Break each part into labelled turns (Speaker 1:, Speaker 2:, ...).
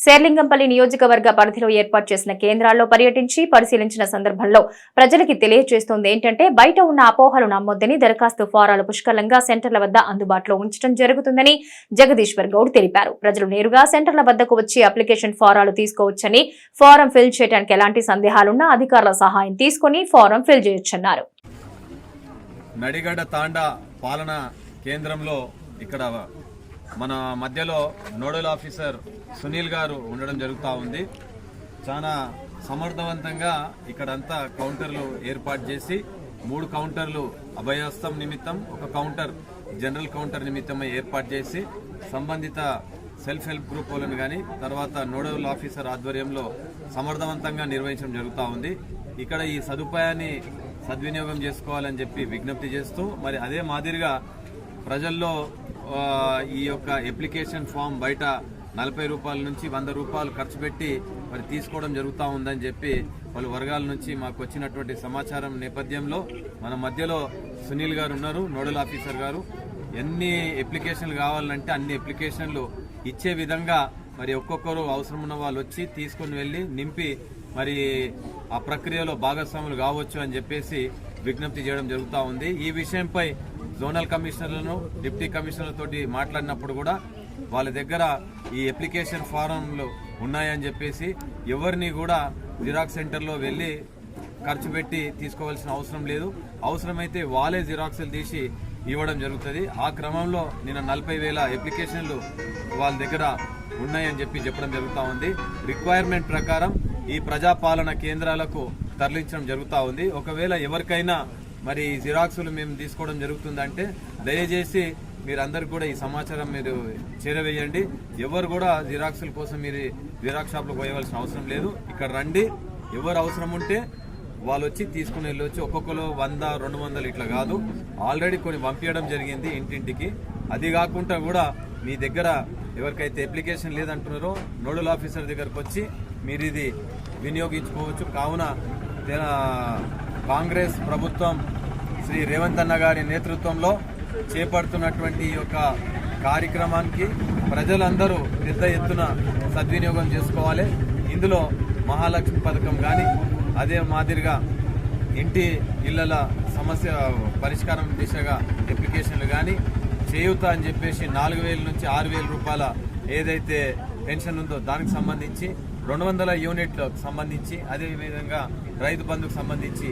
Speaker 1: శేర్లింగంపల్లి నియోజకవర్గ పరిధిలో ఏర్పాటు చేసిన కేంద్రాల్లో పర్యటించి పరిశీలించిన సందర్భంలో ప్రజలకి తెలియజేస్తోంది ఏంటంటే బయట ఉన్న అపోహలు నమ్మొద్దని దరఖాస్తు ఫారాలు పుష్కలంగా సెంటర్ల వద్ద అందుబాటులో ఉంచడం జరుగుతుందని జగదీశ్వర్ గౌడ్ తెలిపారు. ప్రజలు నేరుగా సెంటర్ల వద్దకు వచ్చి అప్లికేషన్ ఫారాలు తీసుకోవచ్చని ఫారం ఫిల్ చేయడానికి ఎలాంటి సందేహాలున్నా అధికారుల సహాయం తీసుకుని ఫారం ఫిల్ చేయొచ్చన్నారు.
Speaker 2: నడిగడ తాండా పాలన కేంద్రంలో ఇక్కడ మన మధ్యలో నోడల్ ఆఫీసర్ సునీల్ గారు ఉండడం జరుగుతూ ఉంది. చాలా సమర్థవంతంగా ఇక్కడంతా కౌంటర్లు ఏర్పాటు చేసి మూడు కౌంటర్లు అభయస్థం నిమిత్తం ఒక కౌంటర్ జనరల్ కౌంటర్ నిమిత్తమై ఏర్పాటు చేసి సంబంధిత సెల్ఫ్ హెల్ప్ గ్రూప్ వాళ్ళని కానీ తర్వాత నోడల్ ఆఫీసర్ ఆధ్వర్యంలో సమర్థవంతంగా నిర్వహించడం జరుగుతూ ఉంది. ఇక్కడ ఈ సదుపాయాన్ని సద్వినియోగం చేసుకోవాలని చెప్పి విజ్ఞప్తి చేస్తూ మరి అదే మాదిరిగా ప్రజల్లో ఈ యొక్క అప్లికేషన్ ఫామ్ బయట నలభై రూపాయల నుంచి వంద రూపాయలు ఖర్చు పెట్టి మరి తీసుకోవడం జరుగుతూ ఉందని చెప్పి పలు వర్గాల నుంచి మాకు వచ్చినటువంటి సమాచారం నేపథ్యంలో మన మధ్యలో సునీల్ గారు ఉన్నారు నోడల్ ఆఫీసర్ గారు. ఎన్ని అప్లికేషన్లు కావాలంటే అన్ని అప్లికేషన్లు ఇచ్చే విధంగా మరి ఒక్కొక్కరు అవసరం ఉన్న వాళ్ళు వచ్చి తీసుకొని వెళ్ళి నింపి మరి ఆ ప్రక్రియలో భాగస్వాములు కావచ్చు అని చెప్పేసి విజ్ఞప్తి చేయడం జరుగుతూ ఉంది. ఈ విషయంపై జోనల్ కమిషనర్లను డిప్టీ కమిషనర్లతో మాట్లాడినప్పుడు కూడా వాళ్ళ దగ్గర ఈ అప్లికేషన్ ఫారంలు ఉన్నాయని చెప్పేసి ఎవరిని కూడా జిరాక్స్ సెంటర్లో వెళ్ళి ఖర్చు పెట్టి తీసుకోవాల్సిన అవసరం లేదు. అవసరమైతే వాళ్ళే జిరాక్స్లు తీసి ఇవ్వడం జరుగుతుంది. ఆ క్రమంలో నిన్న నలభై వేల అప్లికేషన్లు వాళ్ళ దగ్గర ఉన్నాయని చెప్పి చెప్పడం జరుగుతూ ఉంది. రిక్వైర్మెంట్ ప్రకారం ఈ ప్రజాపాలన కేంద్రాలకు తరలించడం జరుగుతూ ఉంది. ఒకవేళ ఎవరికైనా మరి ఈ జిరాక్సులు మేము తీసుకోవడం జరుగుతుందంటే దయచేసి మీరందరూ కూడా ఈ సమాచారం మీరు చేరవేయండి. ఎవరు కూడా జిరాక్సుల కోసం మీరు జిరాక్స్ షాప్లో పోయవలసిన అవసరం లేదు. ఇక్కడ రండి. ఎవరు అవసరం ఉంటే వాళ్ళు వచ్చి తీసుకుని వెళ్ళొచ్చి. ఒక్కొక్కరు వంద రెండు వందలు ఇట్లా కాదు. ఆల్రెడీ కొన్ని పంపించడం జరిగింది ఇంటింటికి. అది కాకుండా కూడా మీ దగ్గర ఎవరికైతే అప్లికేషన్ లేదంటున్నారో నోడల్ ఆఫీసర్ దగ్గరకు వచ్చి మీరు ఇది వినియోగించుకోవచ్చు. కావున కాంగ్రెస్ ప్రభుత్వం శ్రీ రేవంత్ అన్న గారి నేతృత్వంలో చేపడుతున్నటువంటి ఈ యొక్క కార్యక్రమానికి ప్రజలందరూ పెద్ద ఎత్తున సద్వినియోగం చేసుకోవాలి. ఇందులో మహాలక్ష్మి పథకం కానీ అదే మాదిరిగా ఇంటి ఇళ్ళల సమస్య పరిష్కారం దిశగా అప్లికేషన్లు కానీ చేయూత అని చెప్పేసి నాలుగు వేల నుంచి ఆరు వేల రూపాయల ఏదైతే పెన్షన్ ఉందో దానికి సంబంధించి రెండు వందల యూనిట్లకు సంబంధించి అదేవిధంగా రైతు బంధుకు సంబంధించి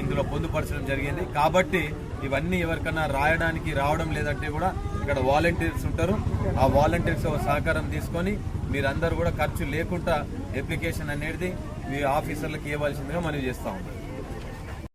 Speaker 2: ఇందులో పొందుపరచడం జరిగింది. కాబట్టి ఇవన్నీ ఎవరికైనా రాయడానికి రావడం లేదంటే కూడా ఇక్కడ వాలంటీర్స్ ఉంటారు. ఆ వాలంటీర్స్ సహకారం తీసుకొని మీరందరూ కూడా ఖర్చు లేకుండా అప్లికేషన్ అనేది మీ ఆఫీసర్లకు ఇవ్వాల్సిందిగా మనం చేస్తూ ఉంటాం